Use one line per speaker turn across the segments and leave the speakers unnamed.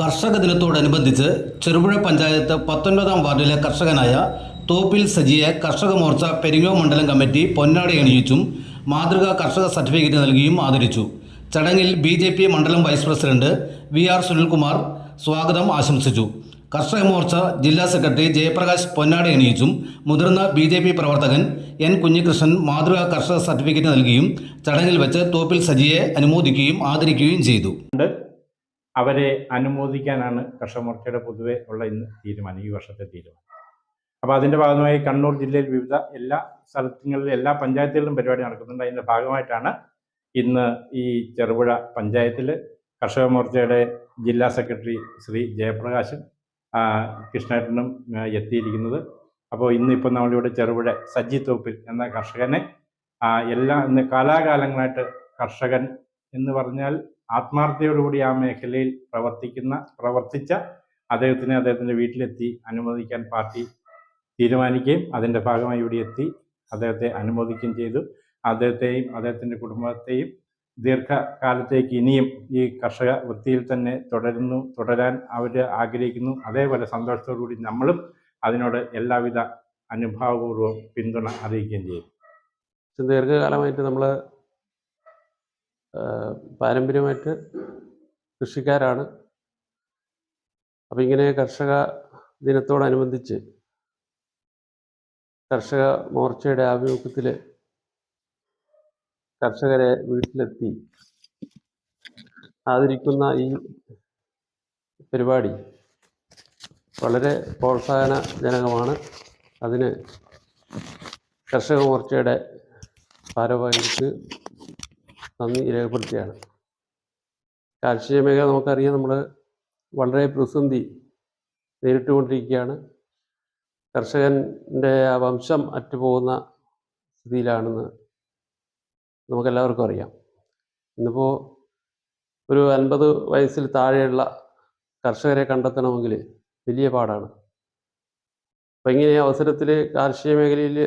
കർഷക ദിനത്തോടനുബന്ധിച്ച് ചെറുപുഴ പഞ്ചായത്ത് പത്തൊൻപതാം വാർഡിലെ കർഷകനായ തോപ്പിൽ സജിയെ കർഷക മോർച്ച പെരിങ്ങോ മണ്ഡലം കമ്മിറ്റി പൊന്നാടി അണിയിച്ചും മാതൃകാ കർഷക സർട്ടിഫിക്കറ്റ് നൽകിയും ആദരിച്ചു. ചടങ്ങിൽ ബി ജെ പി മണ്ഡലം vice president V R Sunilkumar സ്വാഗതം ആശംസിച്ചു. കർഷക മോർച്ച ജില്ലാ സെക്രട്ടറി ജയപ്രകാശ് പൊന്നാടി അണിയിച്ചും മുതിർന്ന ബി ജെ പി പ്രവർത്തകൻ എൻ കുഞ്ഞികൃഷ്ണൻ മാതൃകാ കർഷക സർട്ടിഫിക്കറ്റ് നൽകിയും ചടങ്ങിൽ വെച്ച് തോപ്പിൽ സജിയെ അനുമോദിക്കുകയും ആദരിക്കുകയും ചെയ്തു.
അവരെ അനുമോദിക്കാനാണ് കർഷകമോർച്ചയുടെ പൊതുവെ ഉള്ള ഇന്ന് തീരുമാനം ഈ വർഷത്തെ തീരുമാനം. അപ്പോൾ അതിന്റെ ഭാഗമായി കണ്ണൂർ ജില്ലയിൽ വിവിധ എല്ലാ സ്ഥലങ്ങളിലും എല്ലാ പഞ്ചായത്തുകളിലും പരിപാടി നടക്കുന്നുണ്ട്. അതിന്റെ ഭാഗമായിട്ടാണ് ഇന്ന് ഈ ചെറുപുഴ പഞ്ചായത്തിൽ കർഷക മോർച്ചയുടെ ജില്ലാ സെക്രട്ടറി ശ്രീ ജയപ്രകാശും കൃഷ്ണേട്ടനും എത്തിയിരിക്കുന്നത്. അപ്പോൾ ഇന്നിപ്പോൾ നമ്മളിവിടെ ചെറുപുഴ സജ്ജി തോപ്പിൽ എന്ന കർഷകനെ എല്ലാ കാലാകാലങ്ങളായിട്ട് കർഷകൻ എന്ന് പറഞ്ഞാൽ ആത്മാർത്ഥതയോടുകൂടി ആ മേഖലയിൽ പ്രവർത്തിക്കുന്ന പ്രവർത്തിച്ച അദ്ദേഹത്തിനെ അദ്ദേഹത്തിന്റെ വീട്ടിലെത്തി അനുമോദിക്കാൻ പാർട്ടി തീരുമാനിക്കുകയും അതിന്റെ ഭാഗമായി ഇവിടെ എത്തി അദ്ദേഹത്തെ അനുമോദിക്കുകയും ചെയ്തു. അദ്ദേഹത്തെയും അദ്ദേഹത്തിന്റെ കുടുംബത്തെയും ദീർഘകാലത്തേക്ക് ഇനിയും ഈ കർഷക വൃത്തിയിൽ തന്നെ തുടരുന്നു തുടരാൻ അവർ ആഗ്രഹിക്കുന്നു. അതേപോലെ സന്തോഷത്തോടു കൂടി നമ്മളും അതിനോട് എല്ലാവിധ അനുഭാവപൂർവം പിന്തുണ അറിയിക്കുകയും ചെയ്യും.
ദീർഘകാലമായിട്ട് നമ്മൾ പാരമ്പര്യമായിട്ട് കൃഷിക്കാരാണ്. അപ്പം ഇങ്ങനെ കർഷക ദിനത്തോടനുബന്ധിച്ച് കർഷക മോർച്ചയുടെ ആഭിമുഖ്യത്തിൽ കർഷകരെ വീട്ടിലെത്തി ആദരിക്കുന്ന ഈ പരിപാടി വളരെ പ്രോത്സാഹനജനകമാണ്. അതിന് കർഷക മോർച്ചയുടെ ഭാരവാഹികൾക്ക് നന്ദി രേഖപ്പെടുത്തുകയാണ്. കാർഷിക മേഖല നമുക്കറിയാം നമ്മൾ വളരെ പ്രതിസന്ധി നേരിട്ടുകൊണ്ടിരിക്കുകയാണ്. കർഷകന്റെ ആ വംശം അറ്റുപോകുന്ന സ്ഥിതിയിലാണെന്ന് നമുക്കെല്ലാവർക്കും അറിയാം. ഇന്നിപ്പോൾ ഒരു അൻപത് വയസ്സിൽ താഴെയുള്ള കർഷകരെ കണ്ടെത്തണമെങ്കിൽ വലിയ പാടാണ്. അപ്പം ഇങ്ങനെ അവസരത്തിൽ കാർഷിക മേഖലയിൽ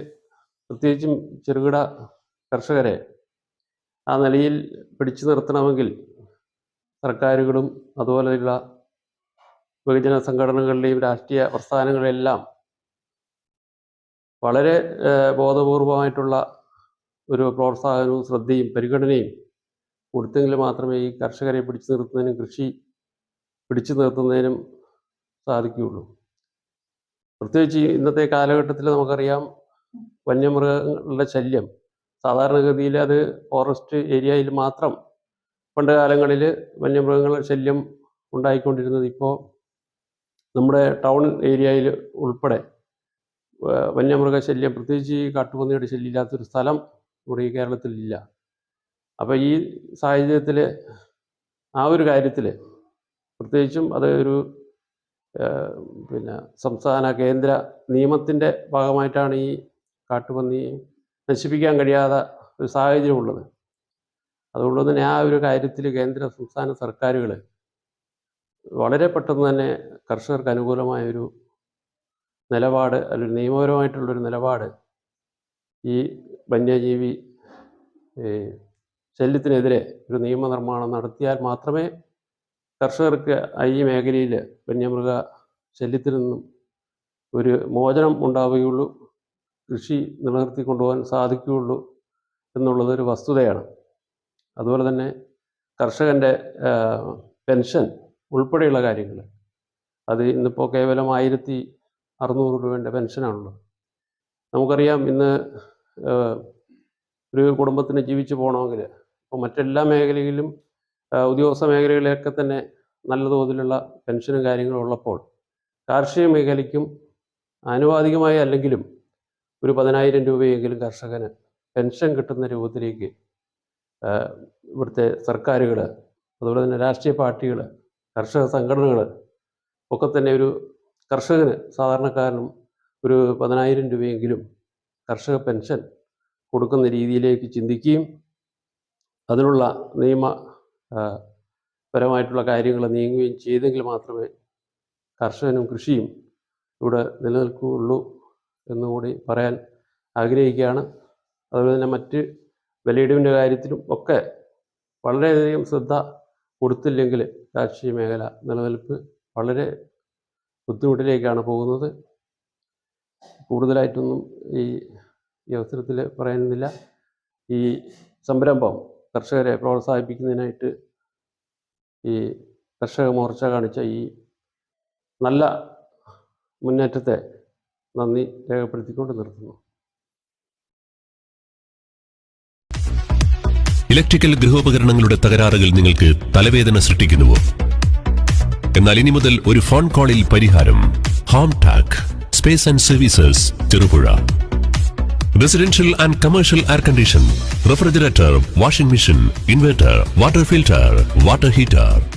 പ്രത്യേകിച്ചും ചെറുകിട കർഷകരെ ആ നിലയിൽ പിടിച്ചു നിർത്തണമെങ്കിൽ സർക്കാരുകളും അതുപോലെയുള്ള ബഹുജന സംഘടനകളുടെയും രാഷ്ട്രീയ പ്രസ്ഥാനങ്ങളെല്ലാം വളരെ ബോധപൂർവമായിട്ടുള്ള ഒരു പ്രോത്സാഹനവും ശ്രദ്ധയും പരിഗണനയും കൊടുത്തെങ്കിൽ മാത്രമേ ഈ കർഷകരെ പിടിച്ചു നിർത്തുന്നതിനും കൃഷി പിടിച്ചു നിർത്തുന്നതിനും സാധിക്കുകയുള്ളൂ. പ്രത്യേകിച്ച് ഇന്നത്തെ കാലഘട്ടത്തിൽ നമുക്കറിയാം വന്യമൃഗങ്ങളുടെ ശല്യം സാധാരണഗതിയിൽ അത് ഫോറസ്റ്റ് ഏരിയയിൽ മാത്രം പണ്ട് കാലങ്ങളിൽ വന്യമൃഗങ്ങളുടെ ശല്യം ഉണ്ടായിക്കൊണ്ടിരുന്നത് ഇപ്പോൾ നമ്മുടെ ടൗൺ ഏരിയയിൽ ഉൾപ്പെടെ വന്യമൃഗ ശല്യം പ്രത്യേകിച്ച് ഈ കാട്ടുപന്നിയുടെ ശല്യം ഇല്ലാത്തൊരു സ്ഥലം നമ്മുടെ ഈ കേരളത്തിലില്ല അപ്പോൾ ഈ സാഹചര്യത്തിൽ ആ ഒരു കാര്യത്തിൽ പ്രത്യേകിച്ചും അത് ഒരു പിന്നെ സംസ്ഥാന കേന്ദ്ര നിയമത്തിന്റെ ഭാഗമായിട്ടാണ് ഈ കാട്ടുപന്നി നശിപ്പിക്കാൻ കഴിയാത്ത ഒരു സാഹചര്യമുള്ളത്. അതുകൊണ്ട് തന്നെ ആ ഒരു കാര്യത്തിൽ കേന്ദ്ര സംസ്ഥാന സർക്കാരുകൾ വളരെ പെട്ടെന്ന് തന്നെ കർഷകർക്ക് അനുകൂലമായൊരു നിലപാട് അല്ലെങ്കിൽ നിയമപരമായിട്ടുള്ളൊരു നിലപാട് ഈ വന്യജീവി ശല്യത്തിനെതിരെ ഒരു നിയമനിർമ്മാണം നടത്തിയാൽ മാത്രമേ കർഷകർക്ക് ഈ മേഖലയിൽ വന്യമൃഗ ശല്യത്തിൽ നിന്നും ഒരു മോചനം ഉണ്ടാവുകയുള്ളൂ. കൃഷി നിലനിർത്തി കൊണ്ടുപോകാൻ സാധിക്കുകയുള്ളൂ എന്നുള്ളത് ഒരു വസ്തുതയാണ്. അതുപോലെ തന്നെ കർഷകന്റെ പെൻഷൻ ഉൾപ്പെടെയുള്ള കാര്യങ്ങൾ. അത് ഇന്നിപ്പോൾ കേവലം ആയിരത്തി അറുന്നൂറ് രൂപേന്റെ പെൻഷനാണുള്ളത്. നമുക്കറിയാം ഇന്ന് ഒരു കുടുംബത്തിന് ജീവിച്ചു പോകണമെങ്കിൽ ഇപ്പോൾ മറ്റെല്ലാ മേഖലയിലും ഉദ്യോഗസ്ഥ മേഖലകളിലൊക്കെ തന്നെ നല്ല തോതിലുള്ള പെൻഷനും കാര്യങ്ങളും ഉള്ളപ്പോൾ കാർഷിക മേഖലയ്ക്കും ആനുപാതികമായി അല്ലെങ്കിലും ഒരു പതിനായിരം രൂപയെങ്കിലും കർഷകന് പെൻഷൻ കിട്ടുന്ന രൂപത്തിലേക്ക് ഇവിടുത്തെ സർക്കാരുകൾ അതുപോലെ തന്നെ രാഷ്ട്രീയ പാർട്ടികൾ കർഷക സംഘടനകൾ ഒക്കെ തന്നെ ഒരു കർഷകന് സാധാരണക്കാരനും ഒരു പതിനായിരം രൂപയെങ്കിലും കർഷക പെൻഷൻ കൊടുക്കുന്ന രീതിയിലേക്ക് ചിന്തിക്കുകയും അതിനുള്ള നിയമ പരമായിട്ടുള്ള കാര്യങ്ങൾ നീങ്ങുകയും ചെയ്തെങ്കിൽ മാത്രമേ കർഷകനും കൃഷിയും ഇവിടെ നിലനിൽക്കുകയുള്ളൂ. എന്നുകൂടി പറയാൻ ആഗ്രഹിക്കുകയാണ്. അതുപോലെ തന്നെ മറ്റ് വിലയിടിവിന്റെ കാര്യത്തിലും ഒക്കെ വളരെയധികം ശ്രദ്ധ കൊടുത്തില്ലെങ്കിൽ കാർഷിക മേഖല നിലനിൽപ്പ് വളരെ ബുദ്ധിമുട്ടിലേക്കാണ് പോകുന്നത്. കൂടുതലായിട്ടൊന്നും ഈ അവസരത്തിൽ പറയുന്നില്ല ഈ സംരംഭം കർഷകരെ പ്രോത്സാഹിപ്പിക്കുന്നതിനായിട്ട് ഈ കർഷക മോർച്ച കാണിച്ച ഈ നല്ല മുന്നേറ്റത്തെ നന്ദി രേഖപ്പെടുത്തിക്കൊണ്ട് നിർത്തുന്നു.
ഇലക്ട്രിക്കൽ ഗൃഹോപകരണങ്ങളുടെ തകരാറുകൾ നിങ്ങൾക്ക് തലവേദന സൃഷ്ടിക്കുന്നുവോ? എന്നാൽ ഇനി മുതൽ ഒരു ഫോൺ കോളിൽ പരിഹാരം home tak space and services Cherupuzha. Residential and commercial air condition refrigerator washing machine inverter water filter water heater.